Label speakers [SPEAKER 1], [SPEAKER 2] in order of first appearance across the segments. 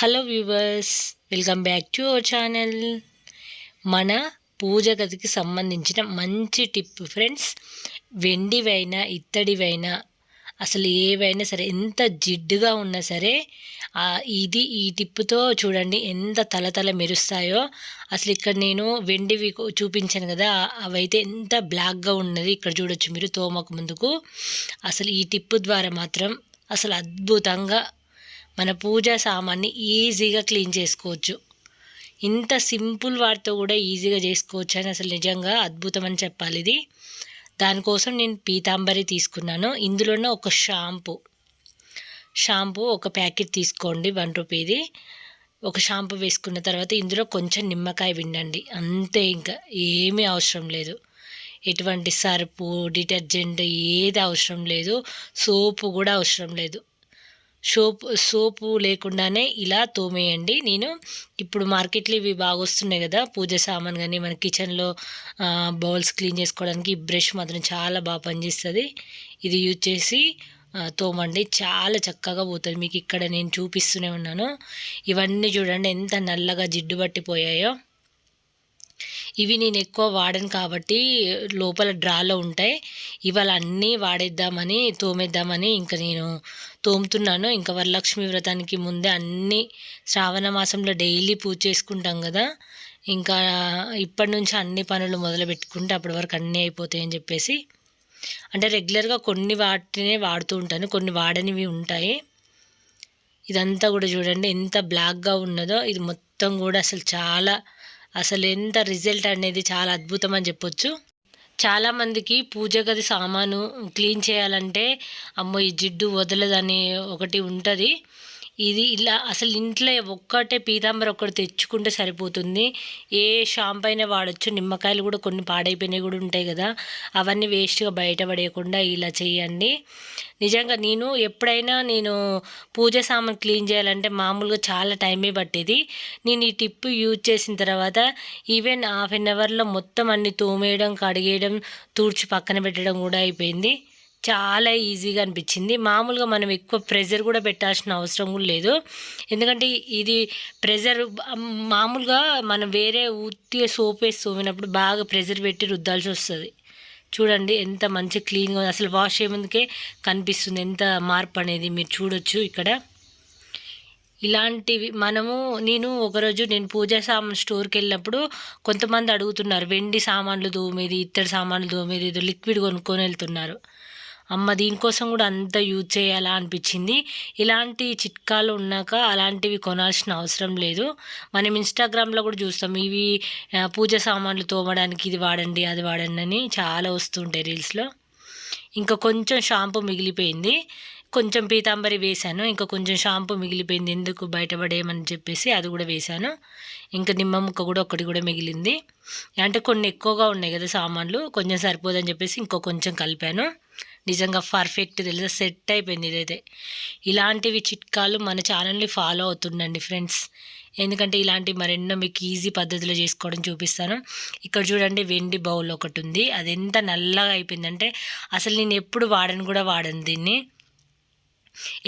[SPEAKER 1] Hello viewers welcome back to our channel. మన పూజ గదికి సంబంధించిన మంచి టిప్ ఫ్రెండ్స్ వెండివైనా ఇత్తడివైనా అసలు ఏవైనా సరే ఎంత జిడ్డుగా ఉన్నా సరే ఇది ఈ టిప్పుతో చూడండి ఎంత తలతల మెరుస్తాయో. అసలు ఇక్కడ నేను వెండివి చూపించాను కదా అవైతే ఎంత బ్లాక్గా ఉన్నది ఇక్కడ చూడొచ్చు మీరు తోమకు ముందుకు. అసలు ఈ టిప్పు ద్వారా మాత్రం అసలు అద్భుతంగా మన పూజా సామాన్ని ఈజీగా క్లీన్ చేసుకోవచ్చు. ఇంత సింపుల్ వాటితో కూడా ఈజీగా చేసుకోవచ్చు అని అసలు నిజంగా అద్భుతం అని చెప్పాలి ఇది. దానికోసం నేను పీతాంబరి తీసుకున్నాను. ఇందులోనే ఒక షాంపూ. షాంపూ ఒక ప్యాకెట్ తీసుకోండి వన్ రూపీది ఒక షాంపూ వేసుకున్న తర్వాత ఇందులో కొంచెం నిమ్మకాయ విండండి అంతే ఇంకా ఏమీ అవసరం లేదు. ఎటువంటి సర్పు డిటర్జెంట్ ఏది అవసరం లేదు. సోపు కూడా అవసరం లేదు. సోపు సోపు లేకుండానే ఇలా తోమేయండి. నేను ఇప్పుడు మార్కెట్లో ఇవి బాగా వస్తున్నాయి కదా పూజ సామాన్ కానీ మన కిచెన్లో బౌల్స్ క్లీన్ చేసుకోవడానికి ఈ బ్రష్ మాత్రం చాలా బాగా పనిచేస్తుంది. ఇది యూజ్ చేసి తోమండి. చాలా చక్కగా పోతుంది. మీకు ఇక్కడ నేను చూపిస్తూనే ఉన్నాను. ఇవన్నీ చూడండి ఎంత నల్లగా జిడ్డు పట్టిపోయాయో. ఇవి నేను ఎక్కువ వాడను కాబట్టి లోపల డ్రాలో ఉంటాయి. ఇవాళ అన్నీ వాడేద్దామని తోమేద్దామని ఇంకా నేను తోముతున్నాను. ఇంకా వరలక్ష్మి వ్రతానికి ముందే అన్నీ శ్రావణ మాసంలో డైలీ పూజ చేసుకుంటాం కదా. ఇంకా ఇప్పటి నుంచి అన్ని పనులు మొదలు పెట్టుకుంటే అప్పటి వరకు అన్నీ అయిపోతాయని చెప్పేసి. అంటే రెగ్యులర్గా కొన్ని వాటినే వాడుతూ ఉంటాను. కొన్ని వాడనివి ఉంటాయి. ఇదంతా కూడా చూడండి ఎంత బ్లాక్గా ఉన్నదో. ఇది మొత్తం కూడా అసలు చాలా అసలు ఎంత రిజల్ట్ అనేది చాలా అద్భుతం అని చెప్పొచ్చు. చాలామందికి పూజ గది సామాను క్లీన్ చేయాలంటే అమ్మో ఈ జిడ్డు వదలదని ఒకటి ఉంటుంది. ఇది ఇలా అసలు ఇంట్లో ఒక్కటే పీతాంబర ఒక్కటి తెచ్చుకుంటే సరిపోతుంది. ఏ షాంప్ అయినా వాడచ్చు నిమ్మకాయలు కూడా కొన్ని పాడైపోయినవి కూడా ఉంటాయి కదా అవన్నీ వేస్ట్గా బయటపడేయకుండా ఇలా చేయండి. నిజంగా నేను ఎప్పుడైనా నేను పూజ సామాన్ క్లీన్ చేయాలంటే మామూలుగా చాలా టైమే పట్టేది. నేను ఈ టిప్ యూజ్ చేసిన తర్వాత ఈవెన్ హాఫ్ అన్ అవర్లో మొత్తం అన్ని తోమేయడం కడిగేయడం తూడ్చి పక్కన పెట్టడం కూడా అయిపోయింది. చాలా ఈజీగా అనిపించింది. మామూలుగా మనం ఎక్కువ ప్రెజర్ కూడా పెట్టాల్సిన అవసరం కూడా లేదు. ఎందుకంటే ఇది ప్రెజర్ మామూలుగా మనం వేరే ఉత్తిగా సోప్ వేసి తోమినప్పుడు బాగా ప్రెజర్ పెట్టి రుద్దాల్సి వస్తుంది. చూడండి ఎంత మంచి క్లీన్గా అసలు వాష్ చేయముందుకే కనిపిస్తుంది ఎంత మార్పు అనేది మీరు చూడొచ్చు ఇక్కడ. ఇలాంటివి మనము నేను ఒకరోజు నేను పూజా సామాన్ స్టోర్కి వెళ్ళినప్పుడు కొంతమంది అడుగుతున్నారు వెండి సామాన్లు దోమేది ఇత్తడి సామాన్లు దోమేది ఏదో లిక్విడ్ కొనుక్కొని వెళ్తున్నారు. అమ్మ దీనికోసం కూడా అంత యూజ్ చేయాలా అనిపించింది. ఇలాంటి చిట్కాలు ఉన్నాక అలాంటివి కొనాల్సిన అవసరం లేదు. మనం ఇన్స్టాగ్రామ్లో కూడా చూస్తాం. ఇవి పూజ సామాన్లు తోమడానికి ఇది వాడండి అది వాడండి అని చాలా వస్తుంటాయి రీల్స్లో. ఇంకా కొంచెం షాంపూ మిగిలిపోయింది. కొంచెం పీతాంబరి వేశాను. ఇంకా కొంచెం షాంపూ మిగిలిపోయింది. ఎందుకు బయటపడేయమని చెప్పేసి అది కూడా వేశాను. ఇంకా నిమ్మ ముక్క కూడా ఒకటి కూడా మిగిలింది. అంటే కొన్ని ఎక్కువగా ఉన్నాయి కదా సామాన్లు. కొంచెం సరిపోదని చెప్పేసి ఇంకో కొంచెం కలిపాను. నిజంగా పర్ఫెక్ట్ తెలుసా సెట్ అయిపోయింది ఇదైతే. ఇలాంటివి చిట్కాలు మన ఛానల్ని ఫాలో అవుతుండండి ఫ్రెండ్స్ ఎందుకంటే ఇలాంటి మరెన్నో మీకు ఈజీ పద్ధతిలో చేసుకోవడం చూపిస్తాను. ఇక్కడ చూడండి వెండి బౌల్ ఒకటి ఉంది. అది ఎంత నల్లగా అయిపోయిందంటే అసలు నేను ఎప్పుడు వాడను కూడా వాడను దీన్ని.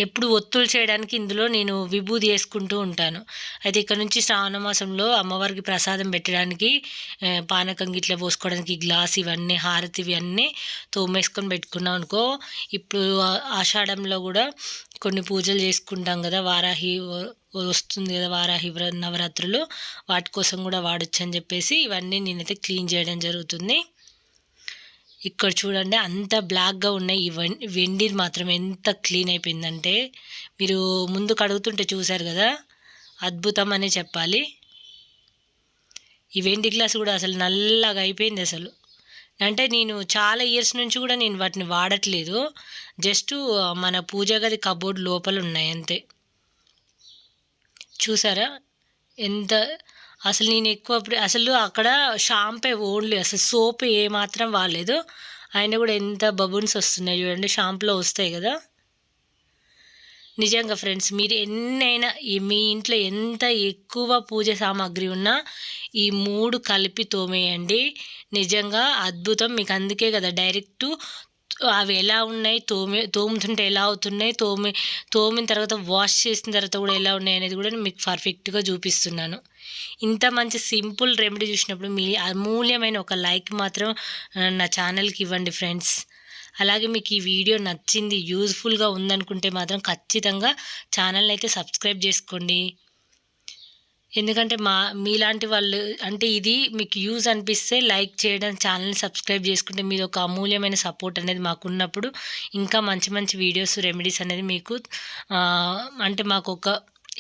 [SPEAKER 1] ఎప్పుడు ఒత్తులు చేయడానికి ఇందులో నేను విభూది వేసుకుంటూ ఉంటాను. అయితే ఇక్కడ నుంచి శ్రావణ మాసంలో అమ్మవారికి ప్రసాదం పెట్టడానికి పానకం గిట్ల పోసుకోవడానికి గ్లాస్ ఇవన్నీ హారతి ఇవన్నీ తోమేసుకొని పెట్టుకున్నాం అనుకో ఇప్పుడు ఆషాఢంలో కూడా కొన్ని పూజలు చేసుకుంటాం కదా వారాహి వస్తుంది కదా వారాహి నవరాత్రులు వాటి కోసం కూడా వాడచ్చు అని చెప్పేసి ఇవన్నీ నేనైతే క్లీన్ చేయడం జరుగుతుంది. ఇక్కడ చూడండి అంత బ్లాక్గా ఉన్నాయి ఈ వెండి మాత్రం ఎంత క్లీన్ అయిపోయిందంటే మీరు ముందు కడుగుతుంటే చూశారు కదా అద్భుతం అనే చెప్పాలి. ఈ వెండి గ్లాస్ కూడా అసలు నల్లగా అయిపోయింది అసలు. అంటే నేను చాలా ఇయర్స్ నుంచి కూడా నేను వాటిని వాడట్లేదు జస్ట్ మన పూజ గది కబోర్డ్ లోపల ఉన్నాయి అంతే. చూసారా? ఎంత అసలు నేను ఎక్కువ అసలు అక్కడ షాంపే ఓన్లీ అసలు సోప్ ఏమాత్రం వాడలేదు. ఆయన కూడా ఎంత బబున్స్ వస్తున్నాయి చూడండి షాంపులో వస్తాయి కదా. నిజంగా ఫ్రెండ్స్ మీరు ఎన్నైనా మీ ఇంట్లో ఎంత ఎక్కువ పూజ సామాగ్రి ఉన్నా ఈ మూడు కలిపి తోమేయండి. నిజంగా అద్భుతం. మీకు అందుకే కదా డైరెక్ట్ అవి ఎలా ఉన్నాయి? తోమి తోముతుంటే ఎలా అవుతున్నాయి? తోమి తోమిన తర్వాత వాష్ చేసిన తర్వాత కూడా ఎలా ఉన్నాయి అనేది కూడా నేను మీకు పర్ఫెక్ట్గా చూపిస్తున్నాను. ఇంత మంచి సింపుల్ రెమెడీ చూసినప్పుడు మీ అమూల్యమైన ఒక లైక్ మాత్రం నా ఛానల్కి ఇవ్వండి ఫ్రెండ్స్. అలాగే మీకు ఈ వీడియో నచ్చింది యూజ్ఫుల్గా ఉందనుకుంటే మాత్రం ఖచ్చితంగా ఛానల్ని అయితే సబ్స్క్రైబ్ చేసుకోండి. ఎందుకంటే మా మీలాంటి వాళ్ళు అంటే ఇది మీకు యూజ్ అనిపిస్తే లైక్ చేయడం ఛానల్ని సబ్స్క్రైబ్ చేసుకుంటే మీరు ఒక అమూల్యమైన సపోర్ట్ అనేది మాకు ఉన్నప్పుడు ఇంకా మంచి మంచి వీడియోస్ రెమెడీస్ అనేది మీకు అంటే మాకు ఒక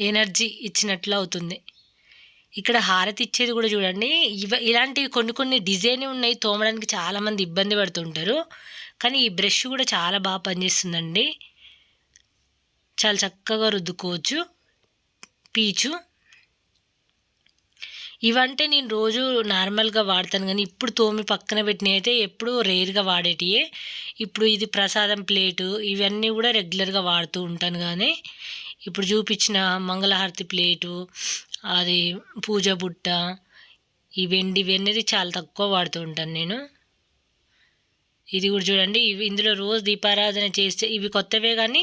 [SPEAKER 1] ఎనర్జీ ఇచ్చినట్లు అవుతుంది. ఇక్కడ హారతి ఇచ్చేది కూడా చూడండి. ఇవ ఇలాంటివి కొన్ని కొన్ని డిజైన్ ఉన్నాయి తోమడానికి చాలామంది ఇబ్బంది పడుతుంటారు. కానీ ఈ బ్రష్ కూడా చాలా బాగా పనిచేస్తుందండి. చాలా చక్కగా రుద్దుకోవచ్చు. పీచు. ఇవంటే నేను రోజు నార్మల్గా వాడతాను కానీ ఇప్పుడు తోమి పక్కన పెట్టినవి అయితే ఎప్పుడు రేర్గా వాడేటియే. ఇప్పుడు ఇది ప్రసాదం ప్లేటు ఇవన్నీ కూడా రెగ్యులర్గా వాడుతూ ఉంటాను కానీ ఇప్పుడు చూపించిన మంగళహారతి ప్లేటు అది పూజ బుట్ట ఈ వెండి అనేది చాలా తక్కువ వాడుతూ ఉంటాను నేను. ఇది కూడా చూడండి ఇవి ఇందులో రోజు దీపారాధన చేస్తే ఇవి కొత్తవే కానీ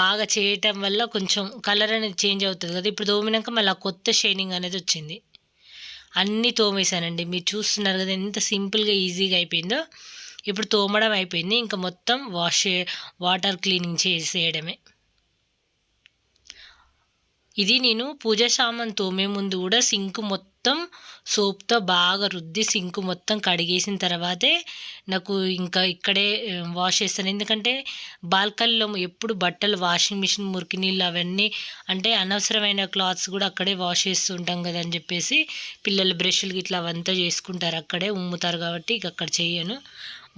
[SPEAKER 1] బాగా చేయటం వల్ల కొంచెం కలర్ అనేది చేంజ్ అవుతుంది కదా. ఇప్పుడు తోమినాక మళ్ళీ కొత్త షైనింగ్ అనేది వచ్చింది. అన్నీ తోమేశానండి. మీరు చూస్తున్నారు కదా ఎంత సింపుల్గా ఈజీగా అయిపోయిందో. ఇప్పుడు తోమడం అయిపోయింది. ఇంకా మొత్తం వాష్ వాటర్ క్లీనింగ్ చేసేయడమే. ఇది నేను పూజ సామాన్ తోమే ముందు కూడా సింక్ మొత్తం మొత్తం సోప్తో బాగా రుద్ది సింక్ మొత్తం కడిగేసిన తర్వాతే నాకు ఇంకా ఇక్కడే వాష్ చేస్తాను. ఎందుకంటే బాల్కనీలో ఎప్పుడు బట్టలు వాషింగ్ మిషన్ మురికి నీళ్ళు అవన్నీ అంటే అనవసరమైన క్లాత్స్ కూడా అక్కడే వాష్ చేస్తూ ఉంటాం కదా అని చెప్పేసి పిల్లలు బ్రష్లు ఇట్లా అవంతా చేసుకుంటారు. అక్కడే ఉమ్ముతారు కాబట్టి ఇక అక్కడ చేయను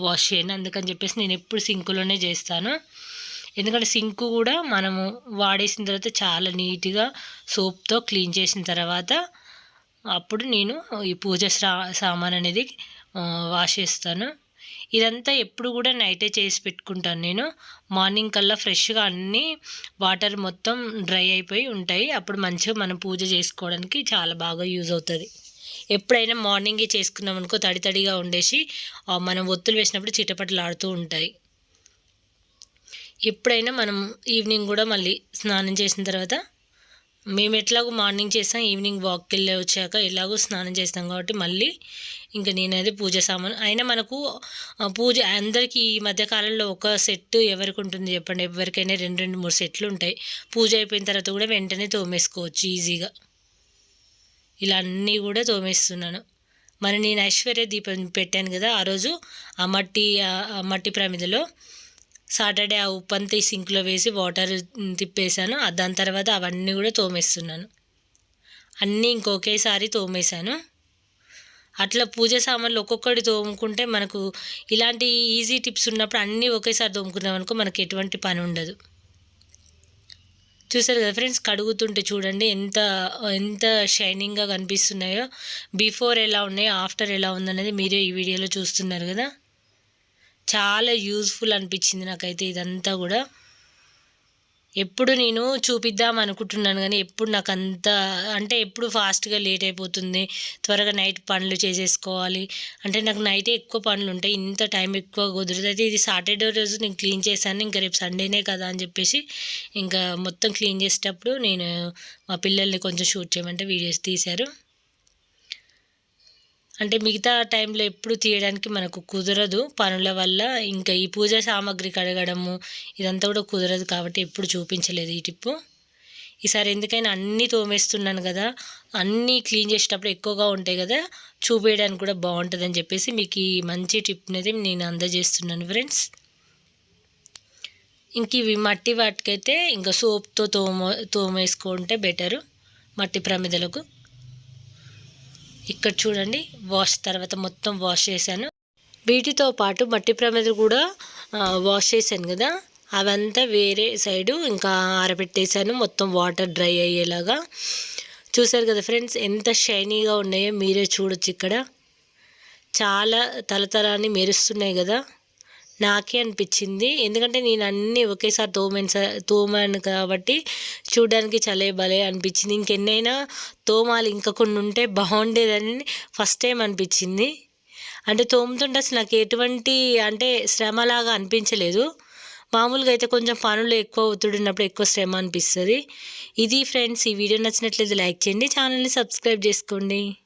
[SPEAKER 1] వాష్ చేయను. అందుకని చెప్పేసి నేను ఎప్పుడు సింకులోనే చేస్తాను. ఎందుకంటే సింక్ కూడా మనము వాడేసిన తర్వాత చాలా నీట్గా సోప్తో క్లీన్ చేసిన తర్వాత అప్పుడు నేను ఈ పూజ సా సామాన్ అనేది వాష్ చేస్తాను ఇదంతా ఎప్పుడు కూడా నైటే చేసి పెట్టుకుంటాను నేను. మార్నింగ్ కల్లా ఫ్రెష్గా అన్నీ వాటర్ మొత్తం డ్రై అయిపోయి ఉంటాయి. అప్పుడు మంచిగా మనం పూజ చేసుకోవడానికి చాలా బాగా యూజ్ అవుతుంది. ఎప్పుడైనా మార్నింగే చేసుకున్నాం అనుకో తడి తడిగా ఉండేసి మనం ఒత్తులు వేసినప్పుడు చిటపటలు ఆడుతూ ఉంటాయి. ఎప్పుడైనా మనం ఈవినింగ్ కూడా మళ్ళీ స్నానం చేసిన తర్వాత మేము ఎట్లాగో మార్నింగ్ చేసాం ఈవినింగ్ వాక్కి వెళ్ళి వచ్చాక ఎలాగో స్నానం చేస్తాం కాబట్టి మళ్ళీ ఇంకా నేనైతే పూజ సామాను. అయినా మనకు పూజ అందరికీ ఈ మధ్యకాలంలో ఒక సెట్ ఎవరికి ఉంటుంది చెప్పండి? ఎవరికైనా రెండు రెండు మూడు సెట్లు ఉంటాయి. పూజ అయిపోయిన తర్వాత కూడా వెంటనే తోమేసుకోవచ్చు ఈజీగా. ఇలా అన్నీ కూడా తోమేస్తున్నాను. మరి నేను ఐశ్వర్య దీపం పెట్టాను కదా ఆ రోజు ఆ మట్టి ఆ మట్టి ప్రమిదలో. సాటర్డే ఆ ఉప్పు అంతా ఈ సింక్లో వేసి వాటర్ తిప్పేశాను. దాని తర్వాత అవన్నీ కూడా తోమేస్తున్నాను. అన్నీ ఇంకొకేసారి తోమేశాను. అట్లా పూజ సామాన్లు ఒక్కొక్కటి తోముకుంటే మనకు ఇలాంటి ఈజీ టిప్స్ ఉన్నప్పుడు అన్నీ ఒకేసారి తోముకున్నాం అనుకో మనకి ఎటువంటి పని ఉండదు. చూసారు కదా ఫ్రెండ్స్ కడుగుతుంటే చూడండి ఎంత ఎంత షైనింగ్గా కనిపిస్తున్నాయో. బిఫోర్ ఎలా ఉన్నాయో ఆఫ్టర్ ఎలా ఉందనేది మీరే ఈ వీడియోలో చూస్తున్నారు కదా. చాలా యూజ్ఫుల్ అనిపించింది నాకైతే ఇదంతా కూడా. ఎప్పుడు నేను చూపిద్దాం అనుకుంటున్నాను కానీ ఎప్పుడు నాకు అంత అంటే ఎప్పుడు ఫాస్ట్గా లేట్ అయిపోతుంది. త్వరగా నైట్ పనులు చేసేసుకోవాలి. అంటే నాకు నైటే ఎక్కువ పనులు ఉంటాయి. ఇంత టైం ఎక్కువ కుదరదు. అయితే ఇది సాటర్డే రోజు నేను క్లీన్ చేశాను. ఇంకా రేపు సండేనే కదా అని చెప్పేసి ఇంకా మొత్తం క్లీన్ చేసేటప్పుడు నేను మా పిల్లల్ని కొంచెం షూట్ చేయమంటే వీడియోస్ తీశారు. అంటే మిగతా టైంలో ఎప్పుడు తీయడానికి మనకు కుదరదు. పనుల వల్ల ఇంకా ఈ పూజ సామాగ్రి కడగడము ఇదంతా కూడా కుదరదు కాబట్టి ఎప్పుడు చూపించలేదు ఈ టిప్పు. ఈసారి ఎందుకైనా అన్నీ తోమేస్తున్నాను కదా అన్నీ క్లీన్ చేసేటప్పుడు ఎక్కువగా ఉంటాయి కదా చూపేయడానికి కూడా బాగుంటుందని చెప్పేసి మీకు ఈ మంచి టిప్ని అయితే నేను అందజేస్తున్నాను ఫ్రెండ్స్. ఇంక ఇవి మట్టి వాటికైతే ఇంకా సోప్తో తోమ తోమేసుకుంటే బెటరు మట్టి ప్రమిదలకు. ఇక్కడ చూడండి వాష్ తర్వాత మొత్తం వాష్ చేశాను. వీటితో పాటు మట్టి ప్రమిదలు కూడా వాష్ చేశాను కదా. అవంతా వేరే సైడు ఇంకా ఆరబెట్టేశాను మొత్తం వాటర్ డ్రై అయ్యేలాగా. చూసారు కదా ఫ్రెండ్స్ ఎంత షైనీగా ఉన్నాయో మీరే చూడొచ్చు ఇక్కడ. చాలా తలతలాన్ని మెరుస్తున్నాయి కదా. నాకే అనిపించింది. ఎందుకంటే నేను అన్నీ ఒకేసారి తోమాను తోమాను కాబట్టి చూడడానికి చలే భలే అనిపించింది. ఇంకెన్నైనా తోమాలి. ఇంకా కొన్ని ఉంటే బాగుండేదని ఫస్ట్ టైం అనిపించింది. అంటే తోముతుంటే అసలు నాకు ఎటువంటి అంటే శ్రమలాగా అనిపించలేదు. మామూలుగా అయితే కొంచెం పనులు ఎక్కువ ఒత్తిడి ఉన్నప్పుడు ఎక్కువ శ్రమ అనిపిస్తుంది. ఇది ఫ్రెండ్స్ ఈ వీడియో నచ్చినట్లయితే లైక్ చేయండి. ఛానల్ని సబ్స్క్రైబ్ చేసుకోండి.